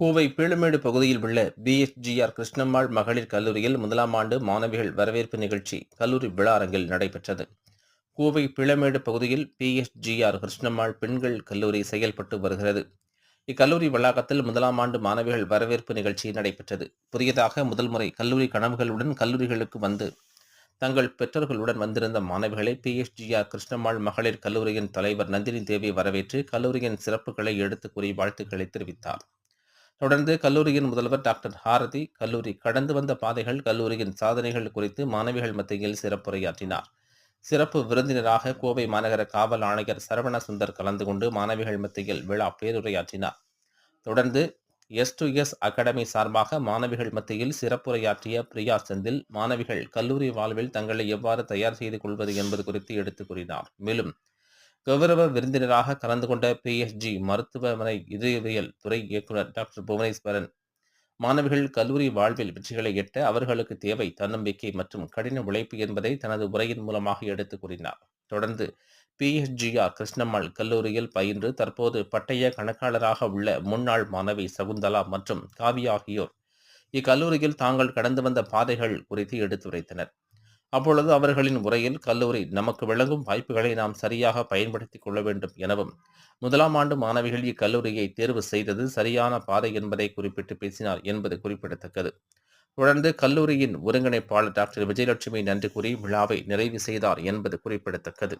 கோவை பீளமேடு பகுதியில் உள்ள பிஎஸ்ஜிஆர் கிருஷ்ணம்மாள் மகளிர் கல்லூரியில் முதலாம் ஆண்டு மாணவிகள் வரவேற்பு நிகழ்ச்சி கல்லூரி விழா அரங்கில் நடைபெற்றது. கோவை பீளமேடு பகுதியில் பிஎஸ்ஜிஆர் கிருஷ்ணம்மாள் பெண்கள் கல்லூரி செயல்பட்டு வருகிறது. இக்கல்லூரி வளாகத்தில் முதலாம் ஆண்டு மாணவிகள் வரவேற்பு நிகழ்ச்சி நடைபெற்றது. புதியதாக முதல் முறை கல்லூரி கனவுகளுடன் கல்லூரிகளுக்கு வந்து தங்கள் பெற்றோர்களுடன் வந்திருந்த மாணவிகளை பிஎஸ்ஜிஆர் கிருஷ்ணம்மாள் மகளிர் கல்லூரியின் தலைவர் நந்தினி தேவி வரவேற்று கல்லூரியின் சிறப்புகளை எடுத்துக் கூறி வாழ்த்துக்களை தெரிவித்தார். தொடர்ந்து கல்லூரியின் முதல்வர் டாக்டர் ஹாரதி கல்லூரி கடந்து வந்த பாதைகள் கல்லூரியின் சாதனைகள் குறித்து மாணவிகள் மத்தியில் சிறப்புரையாற்றினார். சிறப்பு விருந்தினராக கோவை மாநகர காவல் ஆணையர் சரவண சுந்தர் கலந்து கொண்டு மாணவிகள் மத்தியில் விழா பேருரையாற்றினார். தொடர்ந்து எஸ் டு எஸ் அகாடமி சார்பாக மாணவிகள் மத்தியில் சிறப்புரையாற்றிய பிரியா செந்தில் மாணவிகள் கல்லூரி வாழ்வில் தங்களை எவ்வாறு தயார் செய்து கொள்வது என்பது குறித்து எடுத்துக் கூறினார். மேலும் கௌரவ விருந்தினராக கலந்து கொண்ட பிஎஸ்ஜி மருத்துவமனை இதயவியல் துறை இயக்குநர் டாக்டர் புவனேஸ்வரன். மாணவிகள் கல்லூரி வாழ்வில் வெற்றிகளை எட்ட அவர்களுக்கு தேவை தன்னம்பிக்கை மற்றும் கடின உழைப்பு என்பதை தனது உரையின் மூலமாக எடுத்துக் கூறினார். தொடர்ந்து பிஎஸ்ஜிஆர் கிருஷ்ணம்மாள் கல்லூரியில் பயின்று தற்போது பட்டய கணக்காளராக உள்ள முன்னாள் மாணவி சகுந்தலா மற்றும் காவி ஆகியோர். இக்கல்லூரியில் தாங்கள் கடந்து வந்த பாதைகள் குறித்து எடுத்துரைத்தனர். அப்பொழுது அவர்களின் உரையில் கல்லூரி நமக்கு விளங்கும் வாய்ப்புகளை நாம் சரியாக பயன்படுத்திக் கொள்ள வேண்டும் எனவும் முதலாம் ஆண்டு மாணவிகள் இக்கல்லூரியை தேர்வு செய்தது சரியான பாதை என்பதை குறிப்பிட்டு பேசினார் என்பது குறிப்பிடத்தக்கது. தொடர்ந்து கல்லூரியின் ஒருங்கிணைப்பாளர் டாக்டர் விஜயலட்சுமி நன்றி கூறி விழாவை நிறைவு செய்தார் என்பது குறிப்பிடத்தக்கது.